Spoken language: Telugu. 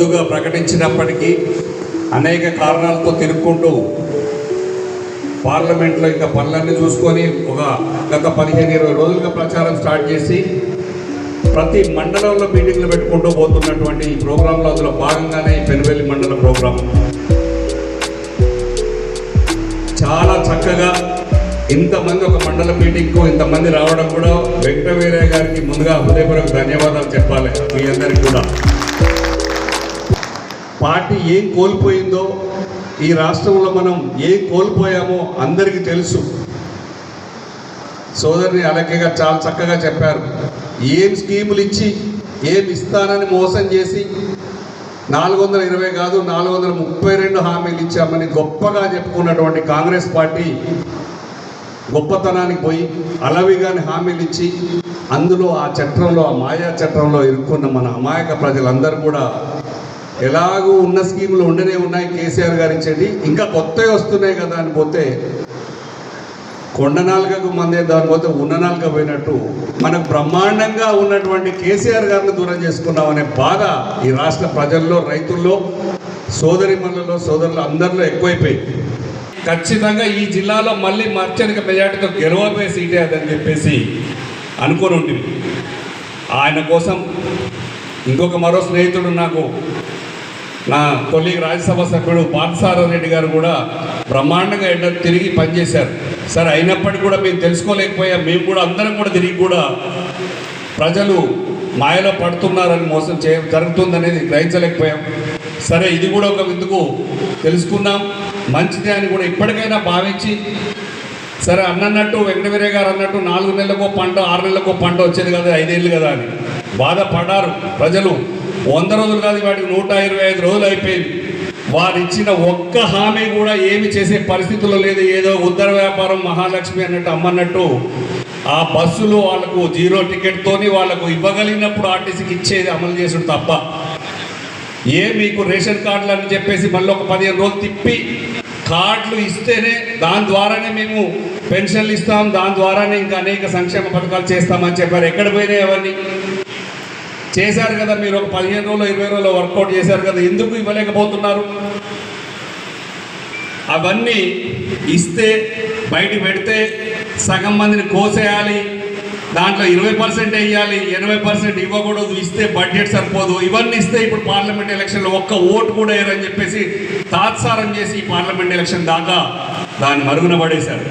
ముందుగా ప్రకటించినప్పటికీ అనేక కారణాలతో తిరుక్కుంటూ పార్లమెంట్లో ఇంకా పనులన్నీ చూసుకొని ఒక గత పదిహేను ఇరవై రోజులుగా ప్రచారం స్టార్ట్ చేసి ప్రతి మండలంలో మీటింగ్లు పెట్టుకుంటూ పోతున్నటువంటి ఈ ప్రోగ్రాంలో అందులో భాగంగానే ఈ పెనువెల్లి మండల ప్రోగ్రాం. చాలా చక్కగా ఇంతమంది ఒక మండల మీటింగ్కు ఇంతమంది రావడం కూడా వెంకటవీరయ్య గారికి ముందుగా హృదయపూర్వక ధన్యవాదాలు చెప్పాలి మీ అందరికీ కూడా. పార్టీ ఏం కోల్పోయిందో ఈ రాష్ట్రంలో మనం ఏం కోల్పోయామో అందరికీ తెలుసు. సోదరిని అలకే చాలా చక్కగా చెప్పారు. ఏం స్కీములు ఇచ్చి ఏం ఇస్తానని మోసం చేసి నాలుగు వందల ఇరవై కాదు నాలుగు వందల ముప్పై రెండు హామీలు ఇచ్చామని గొప్పగా చెప్పుకున్నటువంటి కాంగ్రెస్ పార్టీ గొప్పతనానికి పోయి అలవిగాని హామీలు ఇచ్చి అందులో ఆ చట్టంలో ఆ మాయా చట్రంలో ఇరుక్కున్న మన అమాయక ప్రజలందరూ కూడా ఎలాగూ ఉన్న స్కీములు ఉండనే ఉన్నాయి కేసీఆర్ గారు ఇచ్చేది ఇంకా కొత్తవి వస్తున్నాయి కదా అని పోతే కొండ నాలుగకు మందే దానిపోతే ఉన్న నాలుక పోయినట్టు మనకు బ్రహ్మాండంగా ఉన్నటువంటి కేసీఆర్ గారిని దూరం చేసుకున్నామనే బాధ ఈ రాష్ట్ర ప్రజల్లో రైతుల్లో సోదరిమణులలో సోదరులు అందరిలో ఎక్కువైపోయింది. ఖచ్చితంగా ఈ జిల్లాలో మళ్ళీ మర్చనిక మెజార్టీతో గెలవబోయే సీటే అదని చెప్పేసి అనుకోని ఉండి ఆయన కోసం ఇంకొక మరో స్నేహితుడు నాకు నా కొలీగ్ రాజ్యసభ సభ్యుడు రెడ్డి గారు కూడా బ్రహ్మాండంగా ఎండ తిరిగి పనిచేశారు. సరే అయినప్పటికీ కూడా మేము తెలుసుకోలేకపోయాం. మేము కూడా అందరం కూడా తిరిగి కూడా ప్రజలు మాయలో పడుతున్నారని మోసం చేయ జరుగుతుందనేది గ్రహించలేకపోయాం. సరే ఇది కూడా ఒక విందుకు తెలుసుకున్నాం మంచిదే అని కూడా ఇప్పటికైనా భావించి సరే అన్నట్టు వెంకటవీరయ్య గారు అన్నట్టు నాలుగు నెలలకో పంట ఆరు నెలలకో పంట వచ్చేది కదా ఐదేళ్ళు కదా అని బాధపడ్డారు ప్రజలు. వంద రోజులు కాదు వాటికి నూట ఇరవై ఐదు రోజులు అయిపోయింది. వారు ఇచ్చిన ఒక్క హామీ కూడా ఏమి చేసే పరిస్థితుల్లో లేదు. ఏదో ఉత్తర వ్యాపారం మహాలక్ష్మి అన్నట్టు అమ్మన్నట్టు ఆ బస్సులు వాళ్ళకు జీరో టికెట్తోని వాళ్ళకు ఇవ్వగలిగినప్పుడు ఆర్టీసీకి ఇచ్చేది అమలు చేసాడు తప్ప. ఏ మీకు రేషన్ కార్డులు అని చెప్పేసి మళ్ళీ ఒక పదిహేను రోజులు తిప్పి కార్డులు ఇస్తేనే దాని ద్వారానే మేము పెన్షన్లు ఇస్తాం దాని ద్వారానే ఇంకా అనేక సంక్షేమ పథకాలు చేస్తామని చెప్పారు. ఎక్కడ పోయినాయి అవన్నీ? చేశారు కదా మీరు ఒక పదిహేను రోజులు ఇరవై రోజులు వర్కౌట్ చేశారు కదా ఎందుకు ఇవ్వలేకపోతున్నారు? అవన్నీ ఇస్తే బయట పెడితే సగం మందిని కోసేయాలి దాంట్లో ఇరవై పర్సెంట్ వేయాలి ఎనభై పర్సెంట్ ఇవ్వకూడదు ఇస్తే బడ్జెట్ సరిపోదు ఇవన్నీ ఇస్తే ఇప్పుడు పార్లమెంట్ ఎలక్షన్లో ఒక్క ఓటు కూడా వేయరని చెప్పేసి తాత్సారం చేసి ఈ పార్లమెంట్ ఎలక్షన్ దాకా దాన్ని మరుగున పడేశారు.